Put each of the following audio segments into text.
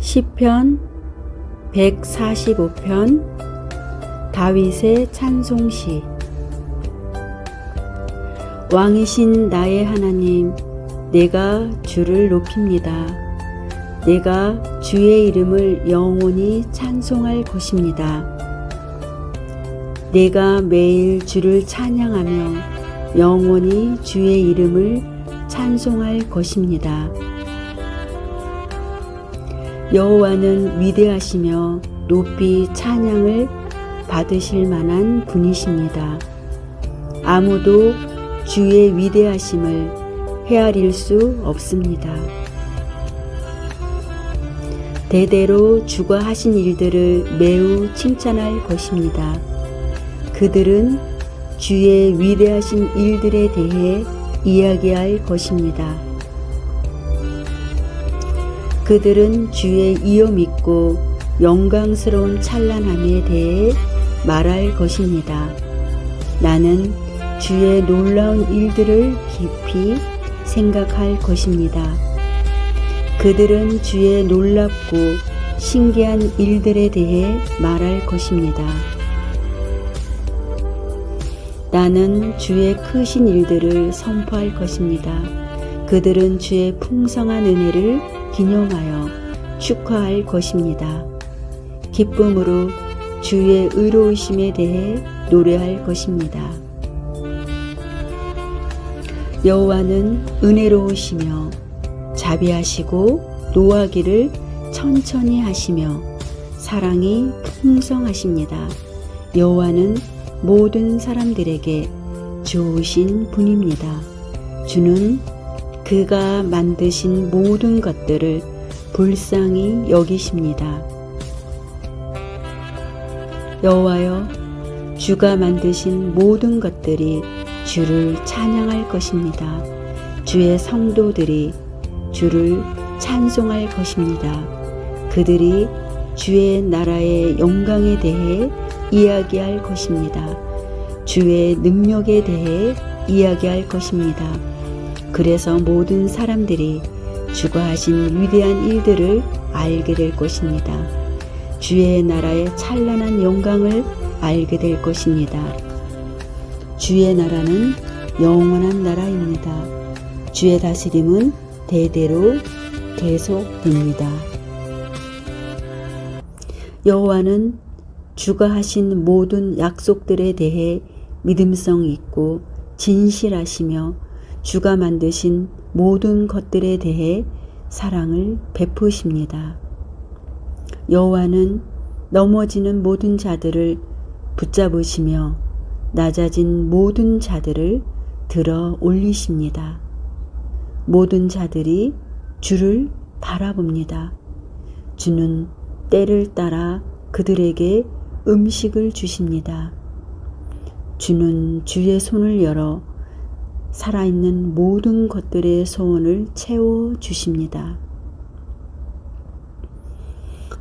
시편 145편 다윗의 찬송시 왕이신 나의 하나님 내가 주를 높입니다. 내가 주의 이름을 영원히 찬송할 것입니다. 내가 매일 주를 찬양하며 영원히 주의 이름을 찬송할 것입니다. 여호와는 위대하시며 높이 찬양을 받으실 만한 분이십니다. 아무도 주의 위대하심을 헤아릴 수 없습니다. 대대로 주가 하신 일들을 매우 칭찬할 것입니다. 그들은 주의 위대하신 일들에 대해 이야기할 것입니다. 그들은 주의 이어 믿고 영광스러운 찬란함에 대해 말할 것입니다. 나는 주의 놀라운 일들을 깊이 생각할 것입니다. 그들은 주의 놀랍고 신기한 일들에 대해 말할 것입니다. 나는 주의 크신 일들을 선포할 것입니다. 그들은 주의 풍성한 은혜를 기념하여 축하할 것입니다. 기쁨으로 주의 의로우심에 대해 노래할 것입니다. 여호와는 은혜로우시며 자비하시고 노하기를 천천히 하시며 사랑이 풍성하십니다. 여호와는 모든 사람들에게 좋으신 분입니다. 주는 그가 만드신 모든 것들을 불쌍히 여기십니다. 여호와여 주가 만드신 모든 것들이 주를 찬양할 것입니다. 주의 성도들이 주를 찬송할 것입니다. 그들이 주의 나라의 영광에 대해 이야기할 것입니다. 주의 능력에 대해 이야기할 것입니다. 그래서 모든 사람들이 주가 하신 위대한 일들을 알게 될 것입니다. 주의 나라의 찬란한 영광을 알게 될 것입니다. 주의 나라는 영원한 나라입니다. 주의 다스림은 대대로 계속됩니다. 여호와는 주가 하신 모든 약속들에 대해 믿음성 있고 진실하시며 주가 만드신 모든 것들에 대해 사랑을 베푸십니다. 여호와는 넘어지는 모든 자들을 붙잡으시며 낮아진 모든 자들을 들어 올리십니다. 모든 자들이 주를 바라봅니다. 주는 때를 따라 그들에게 음식을 주십니다. 주는 주의 손을 열어 살아있는 모든 것들의 소원을 채워 주십니다.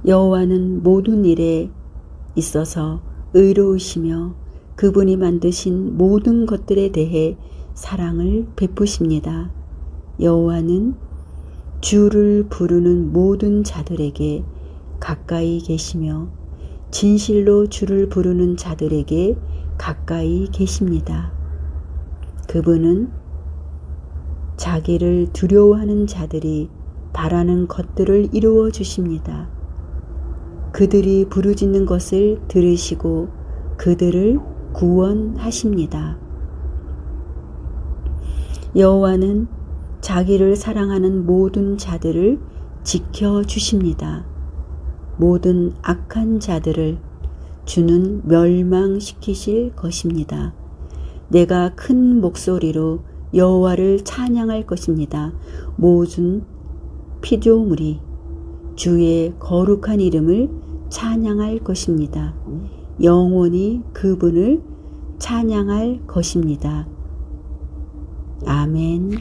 여호와는 모든 일에 있어서 의로우시며 그분이 만드신 모든 것들에 대해 사랑을 베푸십니다. 여호와는 주를 부르는 모든 자들에게 가까이 계시며 진실로 주를 부르는 자들에게 가까이 계십니다. 그분은 자기를 두려워하는 자들이 바라는 것들을 이루어 주십니다. 그들이 부르짖는 것을 들으시고 그들을 구원하십니다. 여호와는 자기를 사랑하는 모든 자들을 지켜 주십니다. 모든 악한 자들을 주는 멸망시키실 것입니다. 내가 큰 목소리로 여호와를 찬양할 것입니다. 모든 피조물이 주의 거룩한 이름을 찬양할 것입니다. 영원히 그분을 찬양할 것입니다. 아멘.